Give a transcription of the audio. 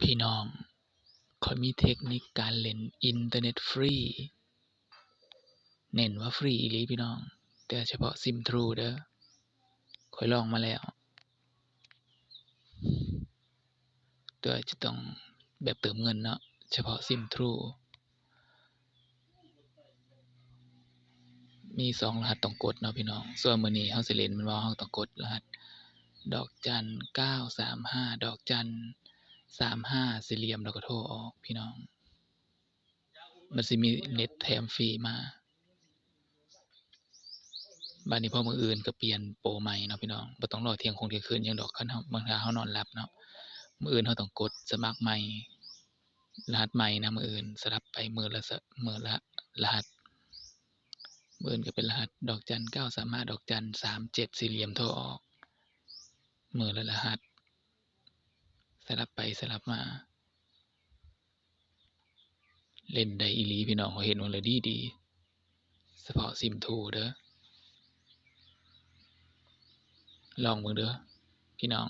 พี่น้อง ข้อยมีเทคนิคการเล่นอินเทอร์เน็ตฟรี เน้นว่าฟรีอีหลีพี่น้อง แต่เฉพาะซิม True เด้อ ข้อยลองมาแล้ว แต่ว่าจะต้องแบบเติมเงินเนาะ เฉพาะซิม True มีสองรหัสต้องกดเนาะพี่น้อง ส่วนมื้อนี้เราสิเล่นม่นบ่เราต้องกดรหัส ดอกจันเก้าสามห้าดอกจัน สามห้าสี่เหลี่ยมแล้วก็โทรออกพี่น้อง มันสิมีเน็ตแถมฟรีมาบัดนี้พอมืออื่นก็เปลี่ยนโปรใหม่เนาะพี่น้องบ่ต้องรอเที่ยงคงเที่ยงคืนยังดอกคันเราบางทื่อเรานอนหลับเนาะมืออื่นเราต้องกดสมัครใหม่รหัสใหม่นะมืออื่นสลับไปมือละมือละรหัสมืออื่นก็เป็นรหัสดอกจันเก้าสามห้าดอกจันสามเจ็ดสี่เหลี่ยมโทรออกมือละรหัส สลับไปสลับมา เล่นได้อีลีพี่น้องข้อยเห็นว่าเลยดีดีเฉพาะซิมทูเด้อลองเบิ่งเด้อพี่น้อง